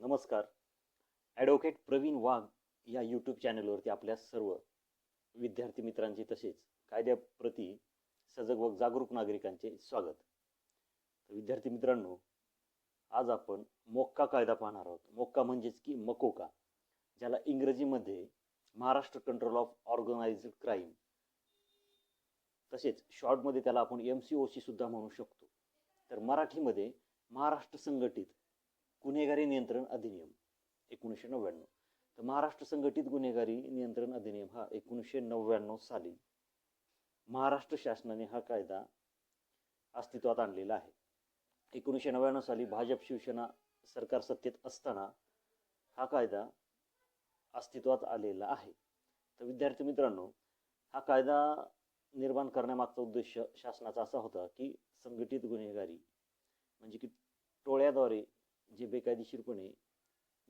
नमस्कार. ॲडव्होकेट प्रवीण वाघ या यूट्यूब चॅनलवरती आपल्या सर्व विद्यार्थी मित्रांचे तसेच कायद्याप्रती सजग व जागरूक नागरिकांचे स्वागत. तर विद्यार्थी मित्रांनो आज आपण मोक्का कायदा पाहणार आहोत. मोक्का म्हणजेच की मकोका ज्याला इंग्रजीमध्ये Maharashtra control of organised crime तसेच शॉर्टमध्ये त्याला आपण एम सी ओ सी सुद्धा म्हणू शकतो. तर मराठीमध्ये महाराष्ट्र संघटित गुन्हेगारी नियंत्रण अधिनियम एकोणीसशे नव्याण्णव. तर महाराष्ट्र संघटित गुन्हेगारी नियंत्रण अधिनियम हा एकोणीसशे नव्याण्णव साली महाराष्ट्र शासनाने हा कायदा अस्तित्वात आणलेला आहे. एकोणीसशे नव्याण्णव साली भाजप शिवसेना सरकार सत्तेत असताना हा कायदा अस्तित्वात आलेला आहे. तर विद्यार्थी मित्रांनो हा कायदा निर्माण करण्यामागचा उद्देश शासनाचा असा होता की संघटित गुन्हेगारी म्हणजे की टोळ्याद्वारे जे बेकायदेशीरपणे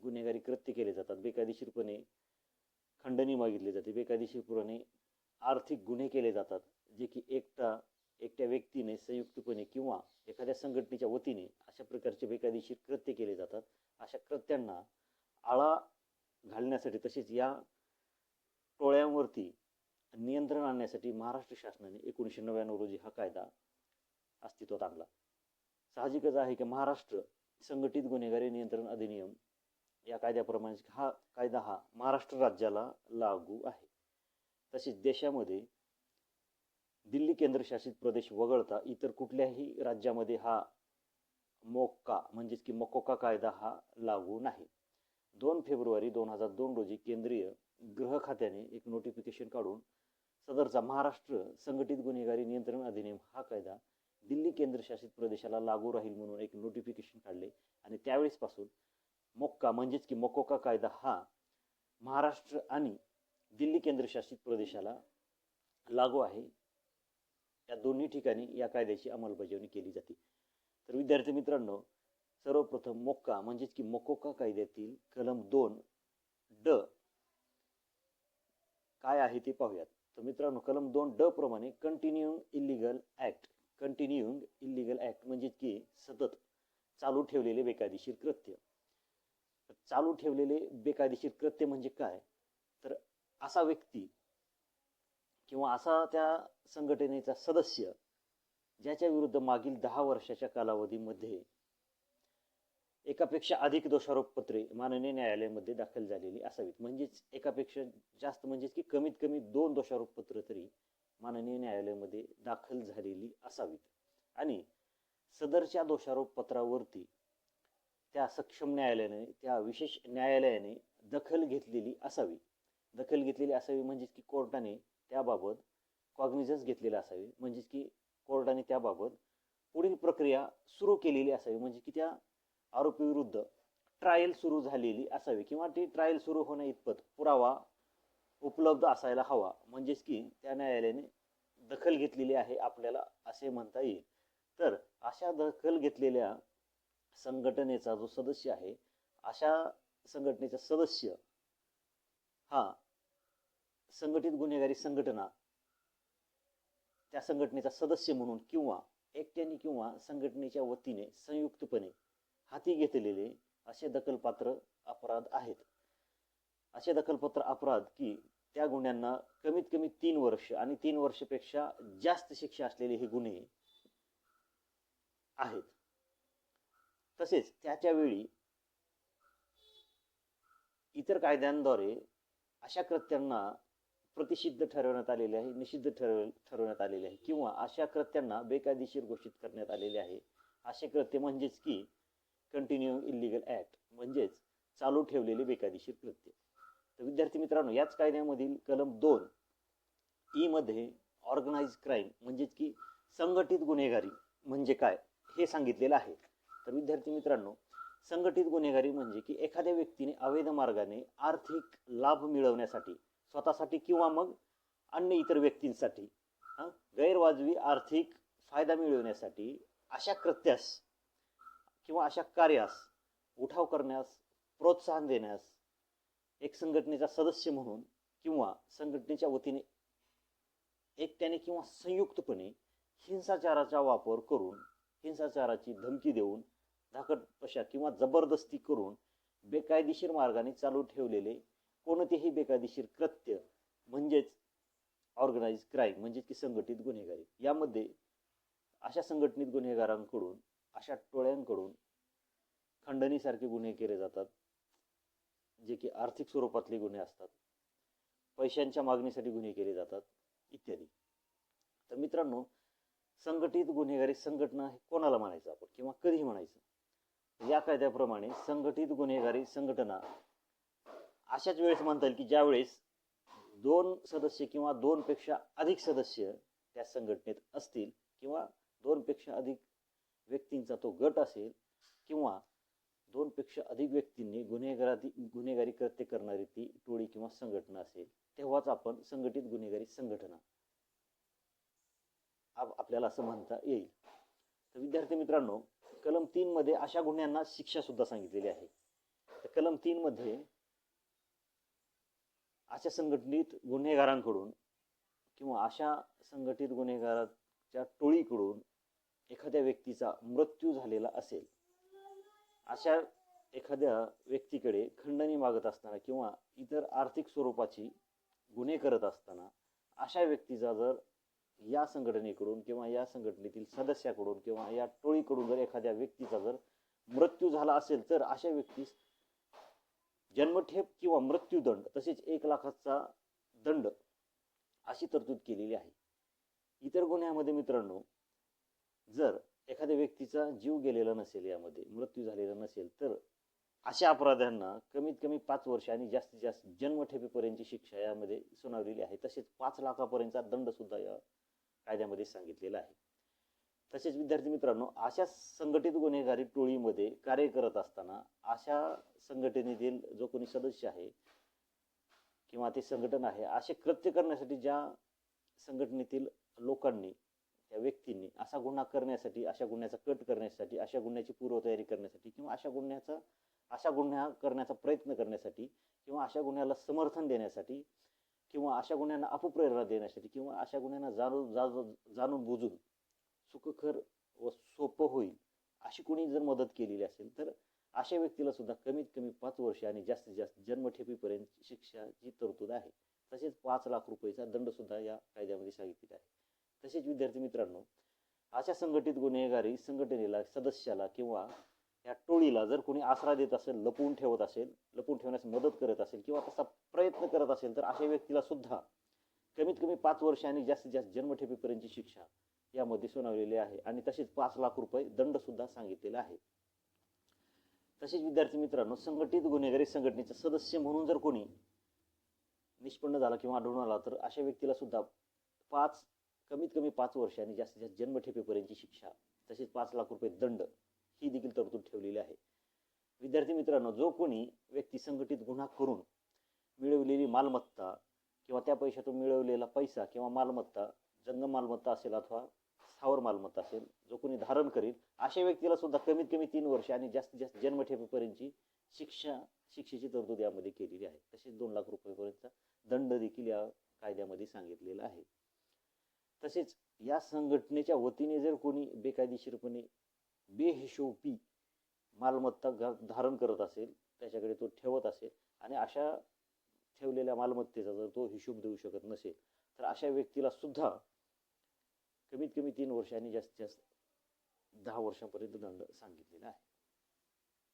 गुन्हेगारी कृत्य केले जातात बेकायदेशीरपणे खंडणी मागितली जाते बेकायदेशीरपणे आर्थिक गुन्हे केले जातात जे की एकटा एकट्या व्यक्तीने संयुक्तपणे किंवा एखाद्या संघटनेच्या वतीने अशा प्रकारचे बेकायदेशीर कृत्य केले जातात. अशा कृत्यांना आळा घालण्यासाठी तसेच या टोळ्यांवरती नियंत्रण आणण्यासाठी महाराष्ट्र शासनाने एकोणीसशे नव्याण्णव रोजी हा कायदा अस्तित्वात आणला. साहजिकच आहे की महाराष्ट्र संघटित गुन्हेगारी नियंत्रण अधिनियम या कायद्याप्रमाणे हा कायदा हा महाराष्ट्र राज्याला लागू आहे. तसेच देशामध्ये दिल्ली केंद्रशासित प्रदेश वगळता इतर कुठल्याही राज्यामध्ये हा मोक्का म्हणजेच की मकोका कायदा हा लागू नाही. दोन फेब्रुवारी दोन हजार दोन रोजी केंद्रीय गृह खात्याने एक नोटिफिकेशन काढून सदरचा महाराष्ट्र संघटित गुन्हेगारी नियंत्रण अधिनियम हा कायदा दिल्ली केंद्रशासित प्रदेशाला लागू राहील म्हणून एक नोटिफिकेशन काढले. आणि त्यावेळेसपासून मोक्का म्हणजेच की मोकोका कायदा हा महाराष्ट्र आणि दिल्ली केंद्रशासित प्रदेशाला लागू आहे. या दोन्ही ठिकाणी या कायद्याची अंमलबजावणी केली जाते. तर विद्यार्थी मित्रांनो सर्वप्रथम मोक्का म्हणजेच की मोकोका कायद्यातील कलम दोन ड काय आहे ते पाहूयात. तर मित्रांनो कलम दोन ड प्रमाणे continuing illegal act continuing illegal act म्हणजे की सतत चालू ठेवलेले बेकायदेशीर कृत्य. चालू ठेवलेले बेकायदेशीर कृत्य म्हणजे काय? तर असा व्यक्ती किंवा असा त्या संघटनेचा सदस्य ज्याच्या विरुद्ध मागील दहा वर्षाच्या कालावधीमध्ये एकापेक्षा अधिक दोषारोपपत्रे माननीय न्यायालयामध्ये दाखल झालेली असावीत. म्हणजेच एकापेक्षा जास्त म्हणजेच की कमीत कमी दोन दोषारोपपत्र तरी माननीय न्यायालयामध्ये दाखल झालेली असावीत. आणि सदरच्या दोषारोपपत्रावरती त्या सक्षम न्यायालयाने त्या विशेष न्यायालयाने दखल घेतलेली असावी. दखल घेतलेली असावी म्हणजेच की कोर्टाने त्याबाबत कॉग्निझन्स घेतलेला असावी. म्हणजेच की कोर्टाने त्याबाबत पुढील प्रक्रिया सुरू केलेली असावी. म्हणजे की त्या आरोपीविरुद्ध ट्रायल सुरू झालेली असावी. किंवा ती ट्रायल सुरू होण्या इतपत पुरावा उपलब्ध असायला हवा. म्हणजेच की त्या न्यायालयाने दखल घेतलेली आहे आपल्याला असे म्हणता येईल. तर अशा दखल घेतलेल्या संघटनेचा जो सदस्य आहे अशा संघटनेचा सदस्य हा संघटित गुन्हेगारी संघटना त्या संघटनेचा सदस्य म्हणून किंवा एकट्याने किंवा संघटनेच्या वतीने संयुक्तपणे हाती घेतलेले असे दखलपात्र अपराध आहेत. असे दखलपत्र अपराध की त्या गुन्ह्यांना कमीत कमी तीन वर्ष आणि तीन वर्षपेक्षा जास्त शिक्षा असलेले हे गुन्हे आहेत. तसेच त्याच्या वेळी इतर कायद्यांद्वारे अशा कृत्यांना प्रतिषिद्ध ठरवण्यात आलेले आहे निषिद्ध ठरव ठरवण्यात आलेले आहे किंवा अशा कृत्यांना बेकायदेशीर घोषित करण्यात आलेले आहे. असे कृत्य म्हणजेच की कंटिन्यू इलिगल ॲक्ट म्हणजेच चालू ठेवलेले बेकायदेशीर कृत्य. तर विद्यार्थी मित्रांनो याच कायद्यामधील कलम दोन ई मध्ये ऑर्गनाइज क्राईम म्हणजेच की संघटित गुन्हेगारी म्हणजे काय हे सांगितलेलं आहे. तर विद्यार्थी मित्रांनो संघटित गुन्हेगारी म्हणजे की एखाद्या व्यक्तीने अवैध मार्गाने आर्थिक लाभ मिळवण्यासाठी स्वतःसाठी किंवा मग अन्य इतर व्यक्तींसाठी हां गैरवाजवी आर्थिक फायदा मिळवण्यासाठी अशा कृत्यास किंवा अशा कार्यास उठाव करण्यास प्रोत्साहन देण्यास एक संघटनेचा सदस्य म्हणून किंवा संघटनेच्या वतीने एकट्याने किंवा संयुक्तपणे हिंसाचाराचा वापर करून हिंसाचाराची धमकी देऊन धाकटपशा किंवा जबरदस्ती करून बेकायदेशीर मार्गाने चालू ठेवलेले कोणतेही बेकायदेशीर कृत्य म्हणजेच ऑर्गनाइज क्राईम म्हणजेच की संघटित गुन्हेगारी यामध्ये अशा संघटनेत गुन्हेगारांकडून अशा टोळ्यांकडून खंडणीसारखे गुन्हे केले जातात. जे की आर्थिक स्वरूपातले गुन्हे असतात पैशांच्या मागणीसाठी गुन्हे केले जातात इत्यादी. तर मित्रांनो संघटित गुन्हेगारी संघटना हे कोणाला म्हणायचं आपण? किंवा कधी म्हणायचं? या कायद्याप्रमाणे संघटित गुन्हेगारी संघटना अशाच वेळेस म्हणता येईल की ज्यावेळेस दोन सदस्य किंवा दोनपेक्षा अधिक सदस्य त्या संघटनेत असतील किंवा दोनपेक्षा अधिक व्यक्तींचा तो गट असेल किंवा दोनपेक्षा अधिक व्यक्तींनी गुन्हेगारी गुन्हेगारी कृत्य करणारी ती टोळी किंवा संघटना असेल तेव्हाच आपण संघटित गुन्हेगारी संघटना आपल्याला असं म्हणता येईल. तर विद्यार्थी मित्रांनो कलम तीन मध्ये अशा गुन्ह्यांना शिक्षा सुद्धा सांगितलेली आहे. तर कलम तीन मध्ये अशा संघटनेत गुन्हेगारांकडून किंवा अशा संघटित गुन्हेगाराच्या टोळीकडून एखाद्या व्यक्तीचा मृत्यू झालेला असेल अशा एखाद्या व्यक्तीकडे खंडणी मागत असताना किंवा इतर आर्थिक स्वरूपाची गुन्हे करत असताना अशा व्यक्तीचा जर या संघटनेकडून किंवा या संघटनेतील सदस्याकडून किंवा या टोळीकडून जर एखाद्या व्यक्तीचा जर मृत्यू झाला असेल तर अशा व्यक्तीस जन्मठेप किंवा मृत्यूदंड तसेच एक लाखाचा दंड अशी तरतूद केलेली आहे. इतर गुन्ह्यामध्ये मित्रांनो जर एखाद्या व्यक्तीचा जीव गेलेला नसेल यामध्ये मृत्यू झालेला नसेल तर अशा अपराध्यांना कमीत कमी पाच वर्ष आणि जास्तीत जास्त जन्मठेपेपर्यंतची शिक्षा यामध्ये सुनावलेली आहे. तसेच पाच लाखापर्यंतचा दंडसुद्धा या कायद्यामध्ये सांगितलेला आहे. तसेच विद्यार्थी मित्रांनो अशा संघटित गुन्हेगारी टोळीमध्ये कार्य करत असताना अशा संघटनेतील जो कोणी सदस्य आहे किंवा ते संघटन आहे असे कृत्य करण्यासाठी ज्या संघटनेतील लोकांनी त्या व्यक्तींनी असा गुन्हा करण्यासाठी अशा गुन्ह्याचा कट करण्यासाठी अशा गुन्ह्याची पूर्वतयारी करण्यासाठी किंवा अशा गुन्ह्याचा अशा गुन्हा करण्याचा प्रयत्न करण्यासाठी किंवा अशा गुन्ह्याला समर्थन देण्यासाठी किंवा अशा गुन्ह्यांना अपप्रेरणा देण्यासाठी किंवा अशा गुन्ह्यांना जाणून जाणून जाणून बुजून सुखकर व सोपं होईल अशी कोणी जर मदत केलेली असेल तर अशा व्यक्तीला सुद्धा कमीत कमी पाच वर्ष आणि जास्तीत जास्त जन्मठेपीपर्यंत शिक्षाची तरतूद आहे. तसेच पाच लाख रुपयेचा दंड सुद्धा या कायद्यामध्ये सांगितलेला आहे. तसेच विद्यार्थी मित्रांनो अशा संघटित गुन्हेगारी संघटनेला सदस्याला किंवा या टोळीला जर कोणी आसरा देत असेल लपवून ठेवत असेल लपवून ठेवण्यास मदत करत असेल किंवा तसा प्रयत्न करत असेल तर अशा व्यक्तीला सुद्धा कमीत कमी पाच वर्ष आणि जास्तीत जास्त जन्मठेपेपर्यंतची शिक्षा यामध्ये सुनावलेली आहे. आणि तसेच पाच लाख रुपये दंड सुद्धा सांगितलेला आहे. तसेच विद्यार्थी मित्रांनो संघटित गुन्हेगारी संघटनेचा सदस्य म्हणून जर कोणी निष्पन्न झाला किंवा आढळून आला तर अशा व्यक्तीला सुद्धा पाच कमीत कमी पाच वर्ष आणि जास्तीत जास्त जन्मठेपेपर्यंतची शिक्षा तसेच पाच लाख रुपये दंड ही देखील तरतूद ठेवलेली आहे. विद्यार्थी मित्रांनो जो कोणी व्यक्ती संघटित गुन्हा करून मिळवलेली मालमत्ता किंवा त्या पैशातून मिळवलेला पैसा किंवा मालमत्ता जंगम मालमत्ता असेल अथवा स्थावर मालमत्ता असेल जो कोणी धारण करेल अशा व्यक्तीला सुद्धा कमीत कमी तीन वर्ष आणि जास्तीत जास्त जन्मठेपेपर्यंतची शिक्षा शिक्षेची तरतूद यामध्ये केलेली आहे. तसेच दोन लाख रुपयेपर्यंतचा दंड देखील या कायद्यामध्ये सांगितलेला आहे. तसेच या संघटनेच्या वतीने जर कोणी बेकायदेशीरपणे बेहिशोबी मालमत्ता घा धारण करत असेल त्याच्याकडे तो ठेवत असेल आणि अशा ठेवलेल्या मालमत्तेचा जर तो हिशोब देऊ शकत नसेल तर अशा व्यक्तीला सुद्धा कमीत कमी तीन वर्ष आणि जास्तीत जास्त दहा वर्षापर्यंत दंड सांगितलेला आहे.